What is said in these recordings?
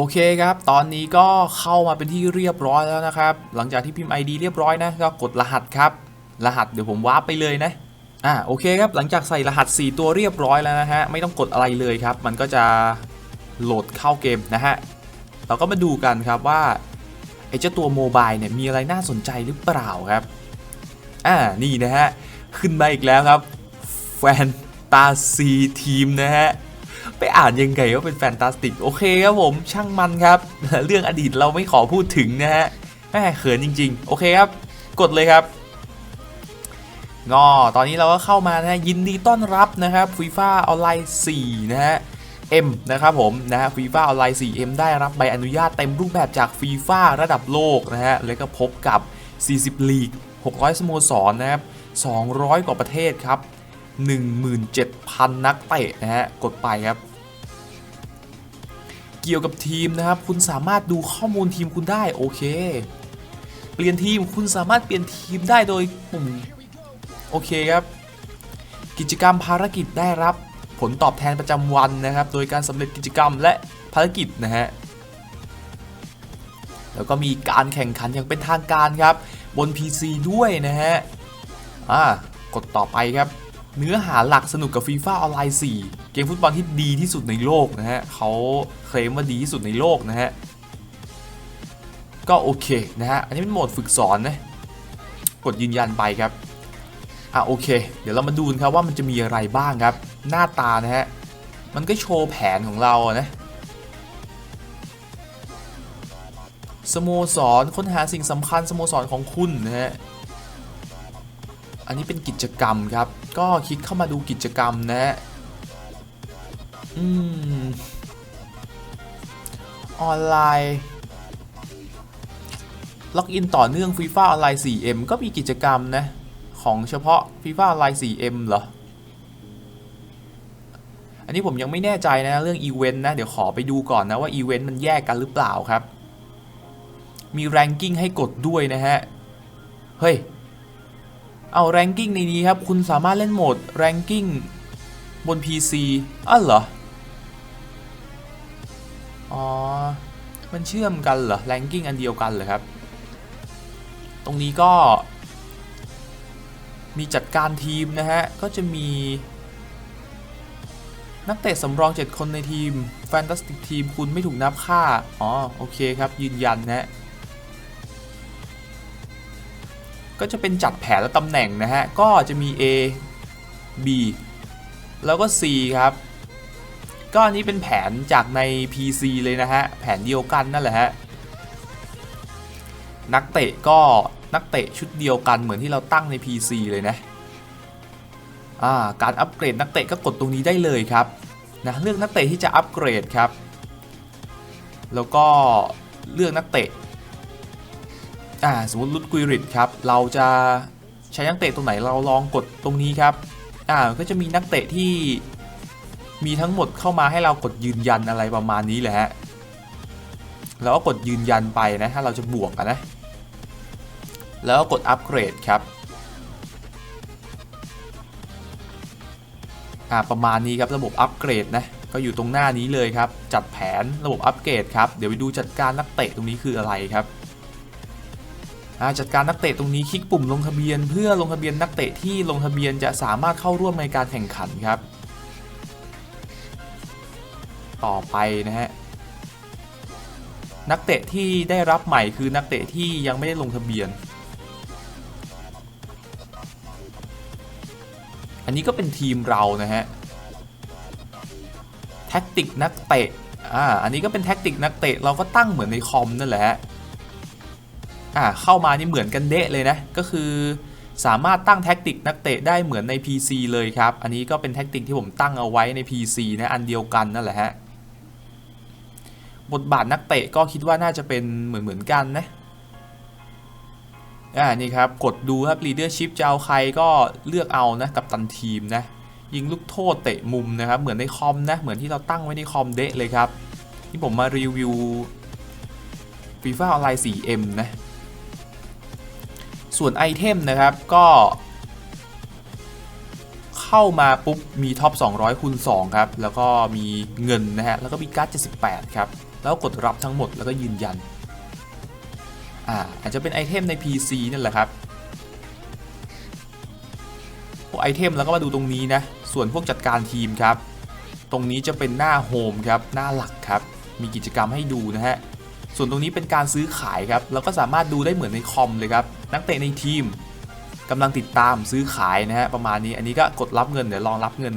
โอเคครับ ตอนนี้ก็เข้ามาเป็นที่เรียบร้อยแล้วนะครับ หลังจากที่พิมพ์ ID เรียบร้อยนะ ก็กดรหัสครับ รหัสเดี๋ยวผมวาร์ปไปเลยนะ อ่าโอเคครับ หลังจากใส่รหัส 4 ตัวเรียบร้อยแล้วนะฮะ ไม่ต้องกดอะไรเลยครับ มันก็จะโหลดเข้าเกมนะฮะ เราก็มาดูกันครับว่าไอ้เจ้าตัวโมบายเนี่ยมีอะไรน่าสนใจหรือเปล่าครับ อ่า นี่นะฮะ ขึ้นมาอีกแล้วครับ แฟนตาซีทีมนะฮะ ไปอ่านยังไงว่าเป็นแฟนตาสติก โอเคครับผมช่างมันครับ เรื่องอดีตเราไม่ขอพูดถึงนะฮะแม่เขินจริง ๆ โอเคครับ กดเลยครับงอตอนนี้เราก็เข้ามานะฮะยินดีต้อนรับนะครับฟีฟ่าออนไลน์4นะฮะ M นะครับผมนะฮะฟีฟ่าออนไลน์ 4M ได้รับใบอนุญาตเต็มรูปแบบจากฟีฟ่าระดับโลกนะฮะแล้วก็พบกับ 40 ลีก 600 สโมสรนะครับ 200 กว่าประเทศครับ 17,000 นักเตะนะฮะ กดไปครับ เกี่ยวกับทีมนะครับ คุณสามารถดูข้อมูลทีมคุณได้โอเค เปลี่ยนทีมคุณสามารถเปลี่ยนทีมได้โดยปุ่มโอเคครับ กิจกรรมภารกิจได้รับผลตอบแทนประจำวันนะครับ โดยการสำเร็จกิจกรรมและภารกิจนะฮะแล้วก็มีการแข่งขันอย่างเป็นทางการครับ บน PC ด้วยนะฮะอ่ากดต่อไปครับ เนื้อหาหลักสนุกกับฟีฟ่าออนไลน์4เกมฟุตบอลที่ดีที่สุดในโลกนะฮะเขาเคลมว่าดีที่สุดในโลกนะฮะ ก็โอเคนะฮะ อันนี้เป็นโหมดฝึกสอนนะ กดยืนยันไปครับ อะโอเค เดี๋ยวเรามาดูนครับว่ามันจะมีอะไรบ้างครับ หน้าตานะฮะ มันก็โชว์แผนของเราอะนะสโมสรค้นหาสิ่งสำคัญสโมสรของคุณนะฮะ อันนี้เป็นกิจกรรมครับ ก็คลิกเข้ามาดูกิจกรรมนะฮะอืม ออนไลน์ล็อกอินต่อเนื่อง FIFA ออนไลน์ 4M ก็มีกิจกรรมนะ ของเฉพาะ FIFA ออนไลน์ 4M เหรอ อันนี้ผมยังไม่แน่ใจนะ เรื่องอีเวนต์นะ เดี๋ยวขอไปดูก่อนนะ ว่าอีเวนต์มันแยกกันหรือเปล่าครับ มีแรงกิ้งให้กดด้วยนะฮะ เฮ้ย เอาแรงกิ้งในนี้ครับ คุณสามารถเล่นโหมดแรงกิ้งบน PC อ้าวเหรอ อ๋อ มันเชื่อมกันเหรอแรงกิ้งอันเดียวกันเหรอครับ ตรงนี้ก็ มีจัดการทีมนะฮะ ก็จะมี นักเตะสำรอง 7 คนในทีม แฟนตาสติกทีม คุณไม่ถูกนับค่า อ๋อ โอเคครับยืนยันนะ ก็จะเป็นจัดแผนและตำแหน่งนะฮะ ก็จะมี A B แล้วก็ C ครับ ก็อันนี้เป็นแผนจากใน PC เลยนะฮะ แผนเดียวกันนั่นแหละฮะ นักเตะก็นักเตะชุดเดียวกันเหมือนที่เราตั้งใน PC เลยนะ อ่า การอัปเกรดนักเตะก็กดตรงนี้ได้เลยครับ นะเลือกนักเตะที่จะอัปเกรดครับ แล้วก็เลือกนักเตะ อ่าสมมติลุดกุยริตครับ เราจะใช้นักเตะตรงไหนเราลองกดตรงนี้ครับอ่าก็จะมีนักเตะที่มีทั้งหมดเข้ามาให้เรากดยืนยันอะไรประมาณนี้แหละฮะแล้วก็กดยืนยันไปนะถ้าเราจะบวกะนะ แล้วก็กดอัปเกรดครับอ่าประมาณนี้ครับระบบอัปเกรดนะก็อยู่ตรงหน้านี้เลยครับ จัดแผนระบบอัปเกรดครับ เดี๋ยวไปดูจัดการนักเตะตรงนี้คืออะไรครับ จัดการนักเตะตรงนี้คลิกปุ่มลงทะเบียน เพื่อลงทะเบียนนักเตะที่ลงทะเบียนจะสามารถเข้าร่วมในการแข่งขันครับ ต่อไปนะฮะนักเตะที่ได้รับใหม่คือนักเตะที่ยังไม่ได้ลงทะเบียน อันนี้ก็เป็นทีมเรานะฮะแท็กติกนักเตะอ่าอันนี้ก็เป็นแท็กติกนักเตะเราก็ตั้งเหมือนในคอมนั่นแหละ อ่าเข้ามานี่เหมือนกันเดะเลยนะ ก็คือสามารถตั้งแท็กติกนักเตะได้เหมือนใน PC เลยครับ อันนี้ก็เป็นแท็กติกที่ผมตั้งเอาไว้ใน PC นะอันเดียวกันนั่นแหละฮะ บทบาทนักเตะก็คิดว่าน่าจะเป็นเหมือนเหมือนกันนะ อ่านี่ครับ กดดูครับ leadership จะเอาใครก็เลือกเอานะกับตันทีมนะยิงลูกโทษเตะมุมนะครับ เหมือนในคอมนะ เหมือนที่เราตั้งไว้ในคอมเดะเลยครับ ที่ผมมารีวิว FIFA ออนไลน์ 4M นะ ส่วนไอเทมนะครับก็เข้ามาปุ๊บมีท็อป 200คูณ2ครับ แล้วก็มีเงินนะฮะ แล้วก็มีการ์ด78 ครับ แล้วกดรับทั้งหมดแล้วก็ยืนยัน อ่า อาจจะเป็นไอเทมใน PC นั่นแหละครับพวกไอเทมแล้วก็มาดูตรงนี้นะ ส่วนพวกจัดการทีมครับ ตรงนี้จะเป็นหน้าโฮมครับ หน้าหลักครับ มีกิจกรรมให้ดูนะฮะ ส่วนตรงนี้เป็นการซื้อขายครับแล้วก็สามารถดูได้เหมือนในคอมเลยครับนักเตะในทีมกำลังติดตามซื้อขายนะฮะประมาณนี้อันนี้ก็กดรับเงินเดี๋ยวลองรับเงิน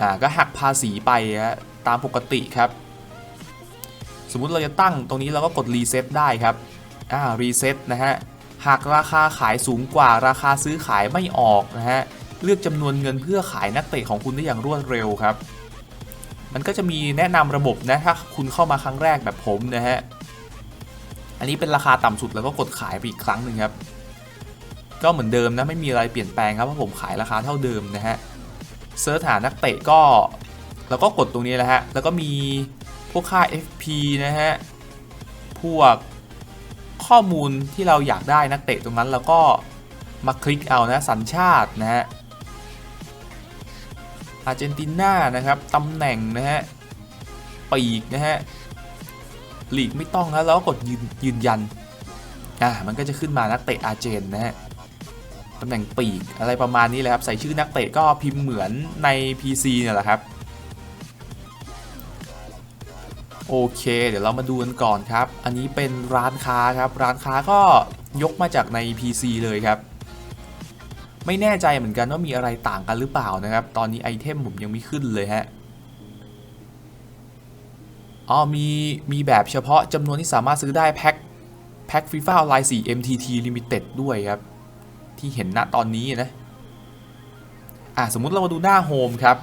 อ่าก็หักภาษีไปฮะตามปกติครับ สมมุติเราจะตั้งตรงนี้เราก็กดรีเซ็ตได้ครับอ่ารีเซ็ตนะฮะหากราคาขายสูงกว่าราคาซื้อขายไม่ออกนะฮะเลือกจำนวนเงินเพื่อขายนักเตะของคุณได้อย่างรวดเร็วครับ มันก็จะมีแนะนำระบบนะถ้าคุณเข้ามาครั้งแรกแบบผมนะฮะ อันนี้เป็นราคาต่ำสุดแล้วก็กดขายไปอีกครั้งหนึ่งครับ ก็เหมือนเดิมนะไม่มีอะไรเปลี่ยนแปลงครับเพราะผมขายราคาเท่าเดิมนะฮะเซิร์ชหานักเตะก็แล้วก็กดตรงนี้แหละฮะ แล้วก็มีพวกค่า FP นะฮะ พวกข้อมูลที่เราอยากได้นักเตะตรงนั้น แล้วก็มาคลิกเอานะสัญชาตินะฮะ อาร์เจนตินานะครับตำแหน่งนะฮะปีกนะฮะลีกไม่ต้องแล้วแล้วกดยืนยืนยันอ่ามันก็จะขึ้นมานักเตะอาร์เจนนะฮะตำแหน่งปีกอะไรประมาณนี้เลยครับ ใส่ชื่อนักเตะก็พิมพ์เหมือนใน PC เนี่ยแหละครับ โอเค เดี๋ยวเรามาดูกันก่อนครับ อันนี้เป็นร้านค้าครับ ร้านค้าก็ยกมาจากใน PC เลยครับ ไม่แน่ใจเหมือนกันว่ามีอะไรต่างกันหรือเปล่านะครับ ตอนนี้ไอเทมผมยังไม่ขึ้นเลยฮะอ๋อมีมีแบบเฉพาะจำนวนที่สามารถซื้อได้แพ็คแพ็คฟีฟ่าออนไลน์4 MTT Limited ด้วยครับ ที่เห็นณตอนนี้นะอะสมมุติเรามาดูหน้าโฮมครับ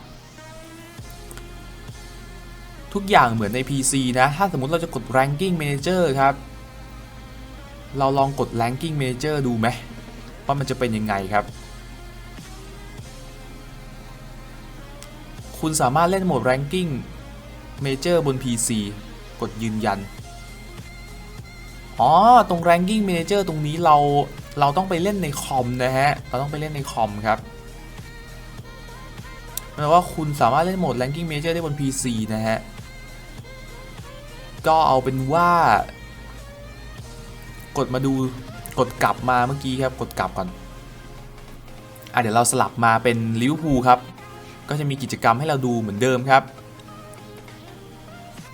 ทุกอย่างเหมือนใน PC นะ ถ้าสมมุติเราจะกด Ranking Manager ครับ เราลองกด Ranking Manager ดูไหมว่ามันจะเป็นยังไงครับ คุณสามารถเล่นโหมด Ranking Major บน PC กดยืนยัน อ๋อ ตรง Ranking Manager ตรงนี้เรา เราต้องไปเล่นในคอมนะฮะ เราต้องไปเล่นในคอมครับแปลว่าคุณสามารถเล่นโหมด Ranking Manager ได้บน PC นะฮะ ก็เอาเป็นว่า กดมาดู กดกลับมาเมื่อกี้ครับ กดกลับก่อน อะเดี๋ยวเราสลับมาเป็นลิเวอร์พูลครับ ก็จะมีกิจกรรมให้เราดูเหมือนเดิมครับ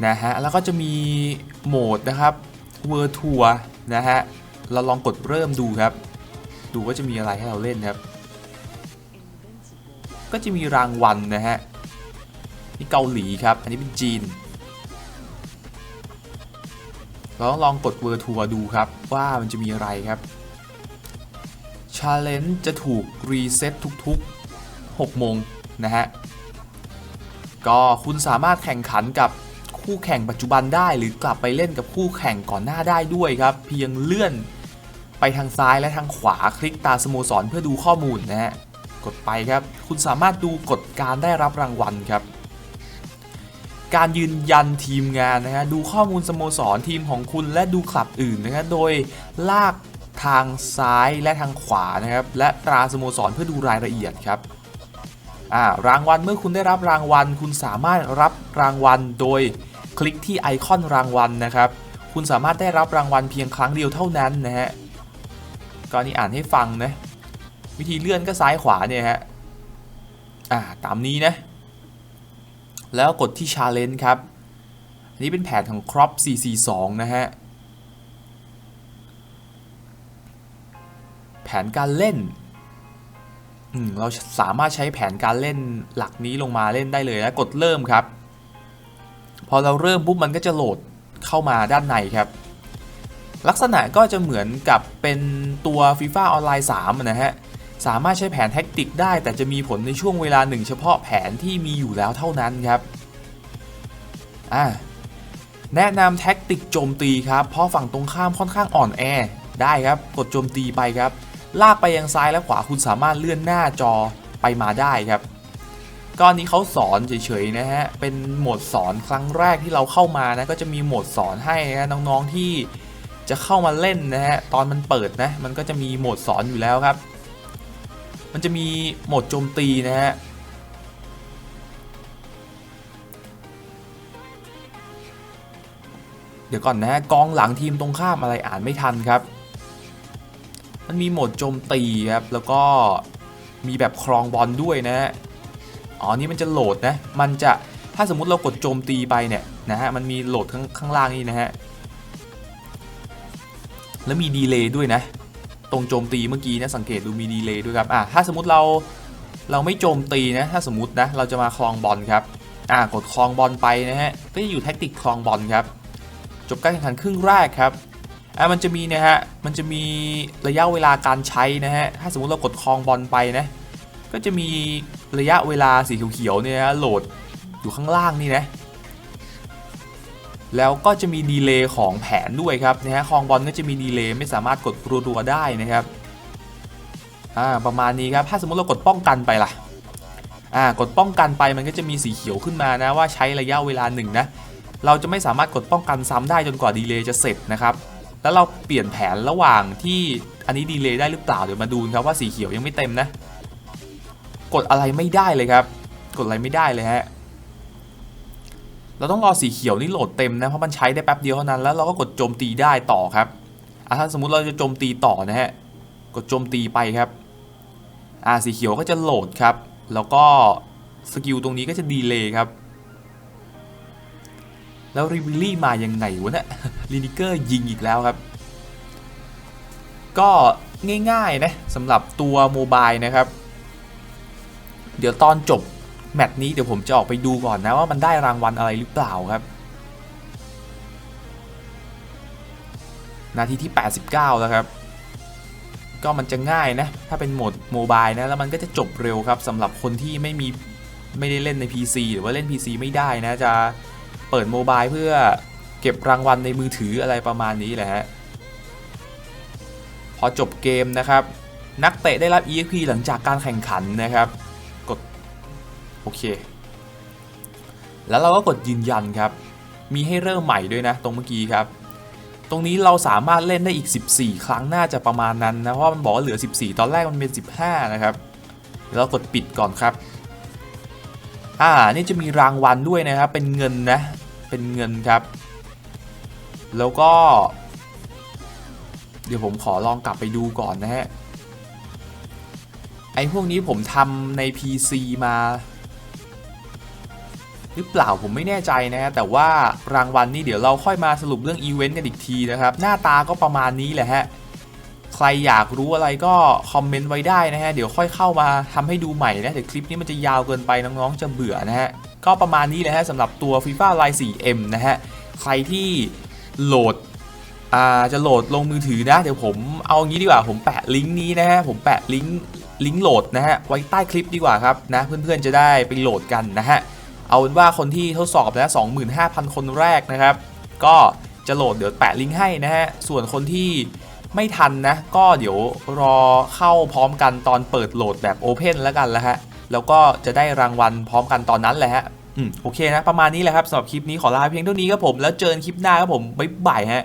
นะฮะแล้วก็จะมีโหมดนะครับเวอร์ทัวนะฮะเราลองกดเริ่มดูครับ ดูว่าจะมีอะไรให้เราเล่นครับ ก็จะมีรางวัลนะฮะนี่เกาหลีครับ อันนี้เป็นจีน เราต้องลองกดเวอร์ทัวดูครับ ว่ามันจะมีอะไรครับ Challenge จะถูกรีเซ็ตทุกๆ 6 โมง นะฮะ ก็คุณสามารถแข่งขันกับคู่แข่งปัจจุบันได้ หรือกลับไปเล่นกับคู่แข่งก่อนหน้าได้ด้วยครับ เพียงเลื่อนไปทางซ้ายและทางขวาคลิกตาสโมสรเพื่อดูข้อมูลนะฮะ กดไปครับ คุณสามารถดูกฎการได้รับรางวัลครับ การยืนยันทีมงานนะฮะ ดูข้อมูลสโมสรทีมของคุณและดูคลับอื่นนะฮะ โดยลากทางซ้ายและทางขวานะครับ และตราสโมสรเพื่อดูรายละเอียดครับ รางวัลเมื่อคุณได้รับรางวัล คุณสามารถรับรางวัลโดยคลิกที่ไอคอนรางวัลนะครับ คุณสามารถได้รับรางวัลเพียงครั้งเดียวเท่านั้นนะฮะก็นี่อ่านให้ฟังนะวิธีเลื่อนก็ซ้ายขวาเนี่ยฮะอ่าตามนี้นะแล้วกดที่ Challenge ครับ อันนี้เป็นแผนของ Crop 442 นะฮะ แผนการเล่น เราสามารถใช้แผนการเล่นหลักนี้ลงมาเล่นได้เลยแล้วกดเริ่มครับ พอเราเริ่มปุ๊บมันก็จะโหลดเข้ามาด้านในครับ ลักษณะก็จะเหมือนกับเป็นตัว FIFA ออนไลน์3นะฮะ สามารถใช้แผนแท็กติกได้ แต่จะมีผลในช่วงเวลาหนึ่งเฉพาะแผนที่มีอยู่แล้วเท่านั้นครับอ่าแนะนำแท็กติกโจมตีครับ เพราะฝั่งตรงข้ามค่อนข้างอ่อนแอได้ครับ กดโจมตีไปครับ ลากไปยังซ้ายและขวาคุณสามารถเลื่อนหน้าจอไปมาได้ครับก็อันนี้เขาสอนเฉยๆนะฮะ เป็นโหมดสอนครั้งแรกที่เราเข้ามานะ ก็จะมีโหมดสอนให้นะน้องๆที่จะเข้ามาเล่นนะฮะ ตอนมันเปิดนะ มันก็จะมีโหมดสอนอยู่แล้วครับ มันจะมีโหมดโจมตีนะฮะเดี๋ยวก่อนนะฮะกองหลังทีมตรงข้ามอะไรอ่านไม่ทันครับ มันมีโหมดโจมตีครับ แล้วก็มีแบบครองบอลด้วยนะฮะ อ๋อ นี่มันจะโหลดนะ มันจะถ้าสมมุติเรากดโจมตีไปเนี่ยนะฮะ มันมีโหลดข้างข้างล่างนี่นะฮะ แล้วมีดีเลย์ด้วยนะ ตรงโจมตีเมื่อกี้นะสังเกตดูมีดีเลย์ด้วยครับ อะถ้าสมมติเราเราไม่โจมตีนะ ถ้าสมมตินะ เราจะมาคลองบอลครับ อะกดคลองบอลไปนะฮะ ก็จะอยู่แท็กติกคลองบอลครับ จบการแข่งขันครึ่งแรกครับ อะมันจะมีนะฮะ มันจะมีระยะเวลาการใช้นะฮะ ถ้าสมมติเรากดคลองบอลไปนะ ก็จะมีระยะเวลาสีเขียวๆเนี่ยโหลดอยู่ข้างล่างนี่นะ แล้วก็จะมีดีเลย์ของแผนด้วยครับนะฮะคลองบอลก็จะมีดีเลย์ไม่สามารถกดรัวๆได้นะครับ อ่า ประมาณนี้ครับ ถ้าสมมติเรากดป้องกันไปล่ะ อ่า กดป้องกันไปมันก็จะมีสีเขียวขึ้นมานะว่าใช้ระยะเวลาหนึ่งนะ เราจะไม่สามารถกดป้องกันซ้ำได้จนกว่าดีเลย์จะเสร็จนะครับ แล้วเราเปลี่ยนแผนระหว่างที่อันนี้ดีเลย์ได้หรือเปล่าเดี๋ยวมาดูครับว่าสีเขียวยังไม่เต็มนะ กดอะไรไม่ได้เลยครับ กดอะไรไม่ได้เลยฮะเราต้องรอสีเขียวนี่โหลดเต็มนะเพราะมันใช้ได้แป๊บเดียวเท่านั้นแล้วเราก็กดโจมตีได้ต่อครับอะถ้าสมมุติเราจะโจมตีต่อนะฮะกดโจมตีไปครับอ่าสีเขียวก็จะโหลดครับ แล้วก็สกิลตรงนี้ก็จะดีเลย์ครับ แล้วริวิลลี่มายังไงวะเนี่ยลินิเกอร์ยิงอีกแล้วครับ ก็ง่ายๆนะสำหรับตัวโมบายนะครับ เดี๋ยวตอนจบแมตช์นี้เดี๋ยวผมจะออกไปดูก่อนนะว่ามันได้รางวัลอะไรหรือเปล่าครับนาทีที่ 89 แล้วครับ ก็มันจะง่ายนะ ถ้าเป็นโหมดโมบายนะ แล้วมันก็จะจบเร็วครับสำหรับคนที่ไม่มี ไม่ได้เล่นใน PC หรือว่าเล่น PC ไม่ได้นะ จะ เปิดโมบายเพื่อเก็บรางวัลในมือถืออะไรประมาณนี้แหละฮะพอจบเกมนะครับ นักเตะได้รับ EXP หลังจากการแข่งขันนะครับ กด โอเค แล้วเราก็กดยืนยันครับ มีให้เริ่มใหม่ด้วยนะตรงเมื่อกี้ครับ ตรงนี้เราสามารถเล่นได้อีก 14 ครั้งน่าจะประมาณนั้นนะ เพราะมันบอกว่าเหลือ 14 ตอนแรกมันเป็น 15 นะครับเดี๋ยวเรากดปิดก่อนครับ อ่า นี่จะมีรางวัลด้วยนะครับ เป็นเงินนะ เป็นเงินครับ แล้วก็ เดี๋ยวผมขอลองกลับไปดูก่อนนะฮะ ไอ้พวกนี้ผมทำใน PC มา หรือเปล่าผมไม่แน่ใจนะฮะ แต่ว่ารางวัลนี่เดี๋ยวเราค่อยมาสรุปเรื่องอีเวนต์กันอีกทีนะครับ หน้าตาก็ประมาณนี้แหละฮะใครอยากรู้อะไรก็คอมเมนต์ไว้ได้นะฮะ เดี๋ยวค่อยเข้ามาทำให้ดูใหม่นะ เดี๋ยวคลิปนี้มันจะยาวเกินไปน้องๆจะเบื่อนะฮะ ก็ประมาณนี้แหละฮะสำหรับตัว FIFA Line 4M นะฮะ ใครที่โหลดจะโหลดลงมือถือนะ เดี๋ยวผมเอางี้ดีกว่า ผมแปะลิงก์นี้นะฮะ ผมแปะลิงก์ลิงก์โหลดนะฮะ ไว้ใต้คลิปดีกว่าครับนะ เพื่อนๆจะได้ไปโหลดกันนะฮะ เอาเป็นว่าคนที่ทดสอบนะ25,000 คนแรกนะครับ ก็จะโหลดเดี๋ยวแปะลิงก์ให้นะฮะ ส่วนคนที่ไม่ทันนะ ก็เดี๋ยวรอเข้าพร้อมกันตอนเปิดโหลดแบบ Open แล้วกันแล้วฮะ แล้วก็จะได้รางวัลพร้อมกันตอนนั้นแหละฮะอืมโอเคนะประมาณนี้แหละครับสำหรับคลิปนี้ขอลาเพียงเท่านี้ครับผมแล้วเจอกันคลิปหน้าครับผมบ๊ายบายฮะ